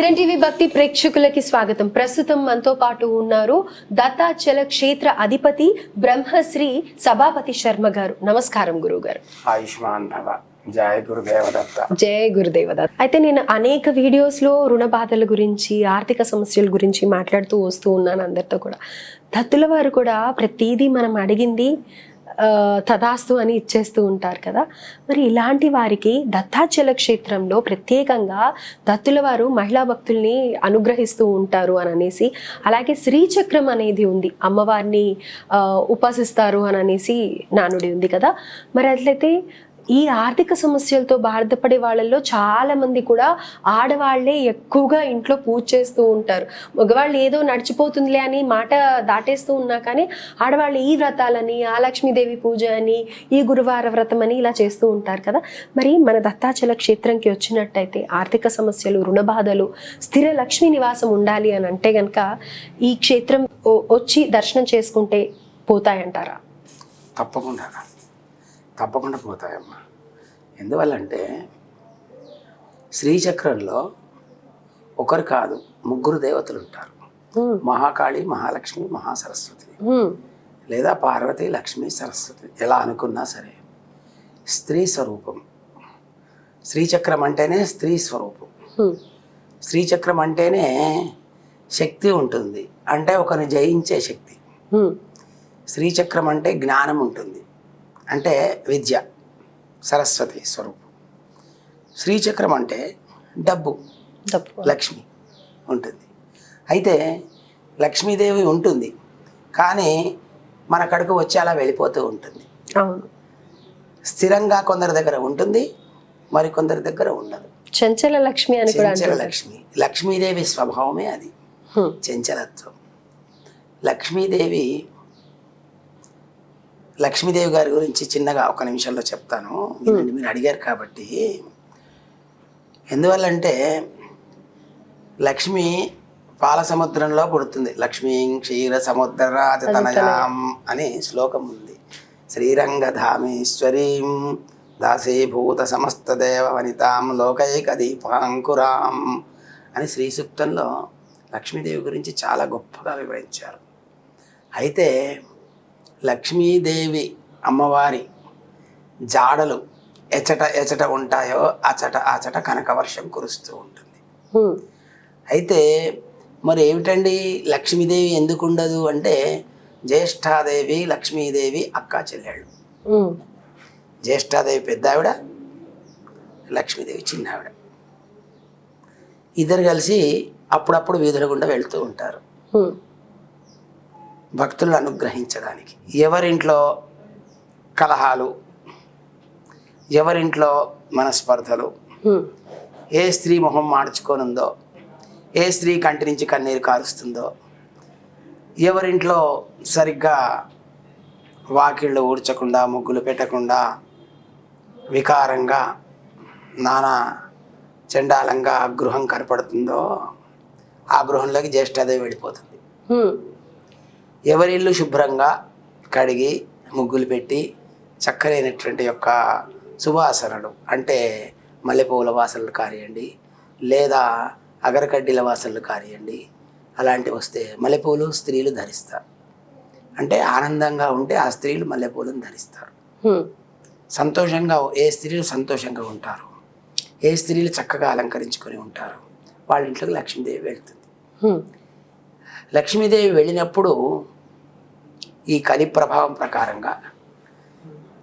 Kiran TV భక్తి ప్రేక్షకులకి స్వాగతం. ప్రస్తుతం మనతో పాటు ఉన్నారు దత్తాచల క్షేత్ర అధిపతి బ్రహ్మశ్రీ సభాపతి శర్మ గారు. నమస్కారం గురువు గారు ఆయుష్మాన్ భవ. జయ గురుదేవ దత్త. జయ గురుదేవదత్ అయితే నేను అనేక వీడియోస్లో రుణ బాధల గురించి ఆర్థిక సమస్యల గురించి మాట్లాడుతూ వస్తూ ఉన్నాను అందరితో కూడా. దత్తుల వారు కూడా ప్రతిదీ మనం అడిగింది తదాస్తు అని ఇచ్చేస్తూ ఉంటారు కదా. మరి ఇలాంటి వారికి దత్తాచల క్షేత్రంలో ప్రత్యేకంగా దత్తుల వారు మహిళా భక్తుల్ని అనుగ్రహిస్తూ ఉంటారు అని అనేసి అలాగే శ్రీచక్రం అనేది ఉంది. అమ్మవారిని ఉపాసిస్తారు అని అనేసి నానుడి ఉంది కదా. మరి అట్లయితే ఈ ఆర్థిక సమస్యలతో బాధపడే వాళ్ళల్లో చాలామంది కూడా ఆడవాళ్ళే ఎక్కువగా ఇంట్లో పూజ చేస్తూ ఉంటారు. మగవాళ్ళు ఏదో నడిచిపోతుందిలే అని మాట దాటేస్తూ ఉన్నా కానీ ఆడవాళ్ళు ఈ వ్రతాలని ఆ లక్ష్మీదేవి పూజ అని ఈ గురువార వ్రతం అని ఇలా చేస్తూ ఉంటారు కదా. మరి మన దత్తాచల క్షేత్రంకి వచ్చినట్టయితే ఆర్థిక సమస్యలు రుణ బాధలు స్థిర లక్ష్మీ నివాసం ఉండాలి అని అంటే గనక ఈ క్షేత్రం వచ్చి దర్శనం చేసుకుంటే పోతాయంటారా? తప్పకుండా. తప్పకుండా పోతాయమ్మా. ఎందువల్లంటే శ్రీచక్రంలో ఒకరు కాదు ముగ్గురు దేవతలు ఉంటారు. మహాకాళి మహాలక్ష్మి మహాసరస్వతి. లేదా పార్వతి లక్ష్మి సరస్వతి. ఎలా అనుకున్నా సరే స్త్రీ స్వరూపం. శ్రీచక్రం అంటేనే స్త్రీ స్వరూపం. శ్రీచక్రం అంటేనే శక్తి ఉంటుంది. అంటే ఒకరిని జయించే శక్తి. శ్రీచక్రం అంటే జ్ఞానం ఉంటుంది. అంటే విద్య. సరస్వతి స్వరూపం. శ్రీచక్రం అంటే డబ్బు తప్పు లక్ష్మి ఉంటుంది. అయితే లక్ష్మీదేవి ఉంటుంది కానీ మన కడుకు వచ్చి అలా వెళ్ళిపోతూ ఉంటుంది. అవును. స్థిరంగా కొందరి దగ్గర ఉంటుంది మరి కొందరి దగ్గర ఉండదు. చంచల లక్ష్మి అని చెంచల లక్ష్మి లక్ష్మీదేవి స్వభావమే అది. చంచలత్వం. లక్ష్మీదేవి లక్ష్మీదేవి గారి గురించి చిన్నగా ఒక నిమిషంలో చెప్తాను. వినండి మీరు అడిగారు కాబట్టి. ఎందువల్లంటే లక్ష్మి పాల సముద్రంలో పుడుతుంది. లక్ష్మీ క్షీర సముద్ర తనయాం అని శ్లోకం ఉంది. శ్రీరంగధామేశ్వరీం దాసీభూత సమస్త దేవ వనితాం లోకైక దీపాంకురాం అని శ్రీ సూక్తంలో లక్ష్మీదేవి గురించి చాలా గొప్పగా వివరించారు. అయితే లక్ష్మీదేవి అమ్మవారి జాడలు ఎచట ఎచట ఉంటాయో అచట అచట కనకవర్షం కురుస్తూ ఉంటుంది. అయితే మరి ఏమిటండి లక్ష్మీదేవి ఎందుకు ఉండదు అంటే జ్యేష్ఠాదేవి లక్ష్మీదేవి అక్క చెల్లెళ్ళు. జ్యేష్ఠాదేవి పెద్ద ఆవిడ లక్ష్మీదేవి చిన్న ఆవిడ ఇద్దరు కలిసి అప్పుడప్పుడు వీధుల గుండా వెళ్తూ ఉంటారు. భక్తులను అనుగ్రహించడానికి. ఎవరింట్లో కలహాలు ఎవరింట్లో మనస్పర్ధలు. ఏ స్త్రీ మొహం మార్చుకోనుందో ఏ స్త్రీ కంటి నుంచి కన్నీరు కారుస్తుందో ఎవరింట్లో సరిగ్గా వాకిళ్ళు ఊడ్చకుండా ముగ్గులు పెట్టకుండా వికారంగా నానా చండాలంగా గృహం కనపడుతుందో ఆ గృహంలోకి జ్యేష్ఠాదేవి వెళ్ళిపోతుంది. హ్మ్. ఎవరి ఇల్లు శుభ్రంగా కడిగి ముగ్గులు పెట్టి చక్కనైనటువంటి యొక్క సువాసనలు అంటే మల్లెపూల వాసనలు కానివ్వండి లేదా అగరకడ్డీల వాసనలు కానివ్వండి అలాంటివి వస్తే మల్లెపూలు స్త్రీలు ధరిస్తారు అంటే ఆనందంగా ఉంటే ఆ స్త్రీలు మల్లెపూలను ధరిస్తారు. సంతోషంగా ఏ స్త్రీలు సంతోషంగా ఉంటారు ఏ స్త్రీలు చక్కగా అలంకరించుకొని ఉంటారు వాళ్ళ ఇంట్లోకి లక్ష్మీదేవి వెళ్తుంది. లక్ష్మీదేవి వెళ్ళినప్పుడు ఈ కలి ప్రభావం ప్రకారంగా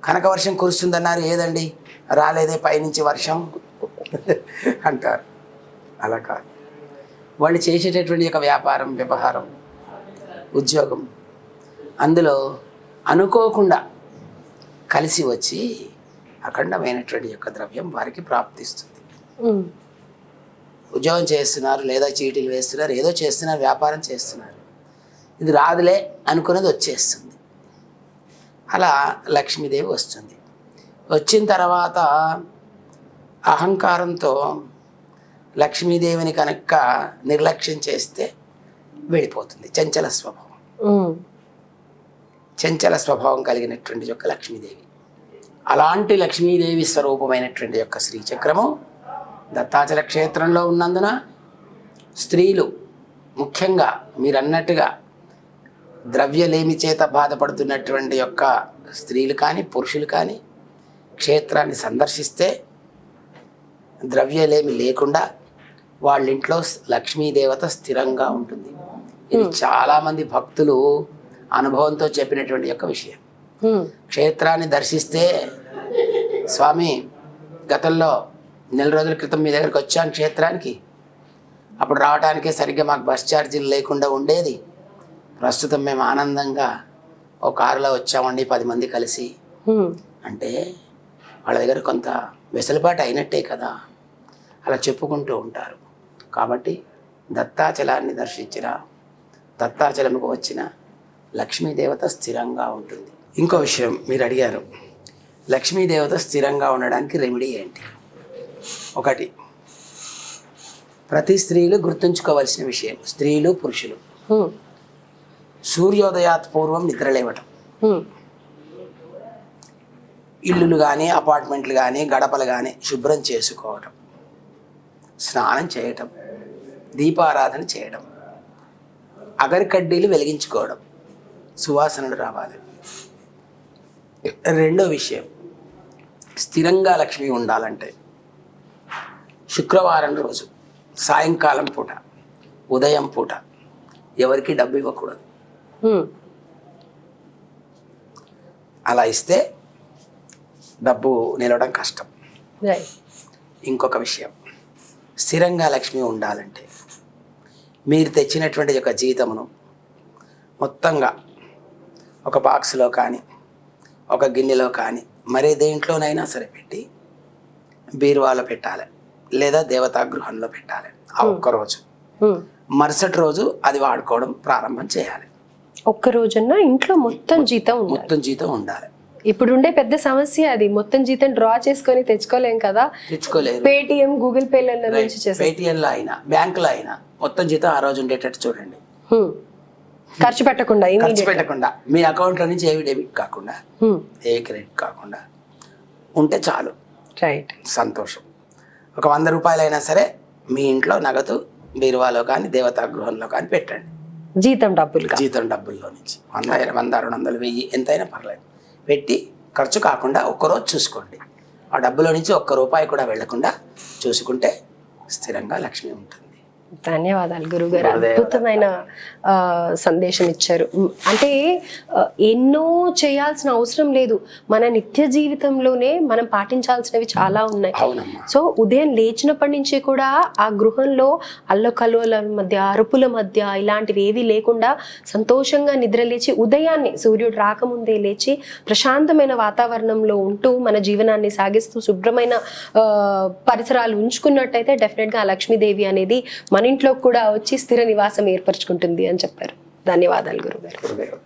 కనక వర్షం కురుస్తుందన్నారు ఏదండి? రాలేదే పైనుంచి వర్షం? అంటారు. అలా కాదు. వాళ్ళు చేసేటటువంటి యొక్క వ్యాపారం వ్యవహారం ఉద్యోగం. అందులో అనుకోకుండా కలిసి వచ్చి అఖండమైనటువంటి యొక్క ద్రవ్యం వారికి ప్రాప్తిస్తుంది. ఉద్యోగం చేస్తున్నారు లేదా చీటీలు వేస్తున్నారు ఏదో చేస్తున్నారు వ్యాపారం చేస్తున్నారు. ఇది రాదులే అనుకున్నది వచ్చేస్తుంది. అలా లక్ష్మీదేవి వస్తుంది. వచ్చిన తర్వాత అహంకారంతో లక్ష్మీదేవిని కనుక నిర్లక్ష్యం చేస్తే వెళ్ళిపోతుంది. చంచల స్వభావం. చంచల స్వభావం కలిగినటువంటి యొక్క లక్ష్మీదేవి. అలాంటి లక్ష్మీదేవి స్వరూపమైనటువంటి యొక్క శ్రీచక్రము దత్తాచల క్షేత్రంలో ఉన్నందున స్త్రీలు ముఖ్యంగా మీరు అన్నట్టుగా ద్రవ్యలేమి చేత బాధపడుతున్నటువంటి యొక్క స్త్రీలు కానీ పురుషులు కానీ క్షేత్రాన్ని సందర్శిస్తే ద్రవ్యలేమి లేకుండా వాళ్ళ ఇంట్లో లక్ష్మీదేవత స్థిరంగా ఉంటుంది. ఇది చాలామంది భక్తులు అనుభవంతో చెప్పినటువంటి యొక్క విషయం. క్షేత్రాన్ని దర్శిస్తే స్వామి గతంలో నెల రోజుల క్రితం మీ దగ్గరికి వచ్చాను క్షేత్రానికి. అప్పుడు రావడానికే సరిగ్గా మాకు బస్ ఛార్జీలు లేకుండా ఉండేది. ప్రస్తుతం మేము ఆనందంగా ఒక కారులో వచ్చామండి పది మంది కలిసి. అంటే వాళ్ళ దగ్గర కొంత వెసులుబాటు అయినట్టే కదా. అలా చెప్పుకుంటూ ఉంటారు. కాబట్టి దత్తాచలాన్ని దర్శించిన దత్తాచలముకు వచ్చిన లక్ష్మీదేవత స్థిరంగా ఉంటుంది. ఇంకో విషయం మీరు అడిగారు. లక్ష్మీదేవత స్థిరంగా ఉండడానికి రెమెడీ ఏంటి? ఒకటి. ప్రతి స్త్రీలు గుర్తుంచుకోవాల్సిన విషయం స్త్రీలు పురుషులు. సూర్యోదయాత్ పూర్వం నిద్రలేవటం. ఇల్లులు కానీ అపార్ట్మెంట్లు కానీ గడపలు కానీ శుభ్రం చేసుకోవటం. స్నానం చేయటం. దీపారాధన చేయడం అగరికడ్డీలు వెలిగించుకోవడం. సువాసనలు రావాలి. రెండో విషయం. స్థిరంగా లక్ష్మి ఉండాలంటే శుక్రవారం రోజు సాయంకాలం పూట ఉదయం పూట ఎవరికి డబ్బు ఇవ్వకూడదు. అలా ఇస్తే డబ్బు నిలవడం కష్టం. ఇంకొక విషయం స్థిరంగా లక్ష్మి ఉండాలంటే మీరు తెచ్చినటువంటి యొక్క జీతమును మొత్తంగా ఒక బాక్స్లో కానీ ఒక గిన్నెలో కానీ మరే దేంట్లోనైనా సరే పెట్టి బీరువాలో పెట్టాలి. లేదా దేవతా గృహంలో పెట్టాలి. ఆ ఒక్కరోజు. హ్మ్. మరుసటి రోజు అది వాడుకోవడం ప్రారంభం చేయాలి. ఒక్క రోజున ఇంట్లో మొత్తం జీతం మొత్తం జీతం ఉండాలి. ఇప్పుడు ఉండే పెద్ద సమస్య అది. మొత్తం జీతం డ్రా చేసుకొని తెచ్చుకోలేం కదా. తెచ్చుకోలేరు. పేటిఎం గూగుల్ పేల నుంచి పేటిఎంలో అయినా బ్యాంకులో అయినా మొత్తం జీతం ఆ రోజు ఉండేటట్టు చూడండి. ఖర్చు పెట్టకుండా ఖర్చు. పెట్టకుండా. మీ అకౌంట్లో నుంచి ఏవి డెబిట్ కాకుండా హ్మ్. ఏ క్రెడిట్ కాకుండా ఉంటే చాలు. రైట్. సంతోషం. ఒక వంద రూపాయలు అయినా సరే మీ ఇంట్లో నగదు బీరువాలో కానీ దేవతా గృహంలో కానీ పెట్టండి. జీతం డబ్బులు జీతం డబ్బుల్లో నుంచి. వంద వంద రెండు వందలు వెయ్యి ఎంతైనా పర్లేదు. పెట్టి ఖర్చు కాకుండా ఒక్కరోజు చూసుకోండి. ఆ డబ్బులో నుంచి ఒక్క రూపాయి కూడా వెళ్ళకుండా చూసుకుంటే స్థిరంగా లక్ష్మి ఉంటుంది. ధన్యవాదాలు గురుగారు అద్భుతమైన ఆ, సందేశం ఇచ్చారు. అంటే ఎన్నో చేయాల్సిన అవసరం లేదు. మన నిత్య జీవితంలోనే మనం పాటించాల్సినవి చాలా ఉన్నాయి. సో ఉదయం లేచినప్పటి నుంచి కూడా ఆ గృహంలో అల్లకల్లోల మధ్య అరుపుల మధ్య ఇలాంటివి ఏవి లేకుండా సంతోషంగా నిద్రలేచి ఉదయాన్నే సూర్యుడు రాకముందే లేచి ప్రశాంతమైన వాతావరణంలో ఉంటూ మన జీవనాన్ని సాగిస్తూ శుభ్రమైన ఆ, పరిసరాలు ఉంచుకున్నట్టయితే డెఫినెట్గా ఆ లక్ష్మీదేవి అనేది మన ఇంట్లో కూడా వచ్చి స్థిర నివాసం ఏర్పరచుకుంటుంది అని చెప్పారు. ధన్యవాదాలు గురుగారు.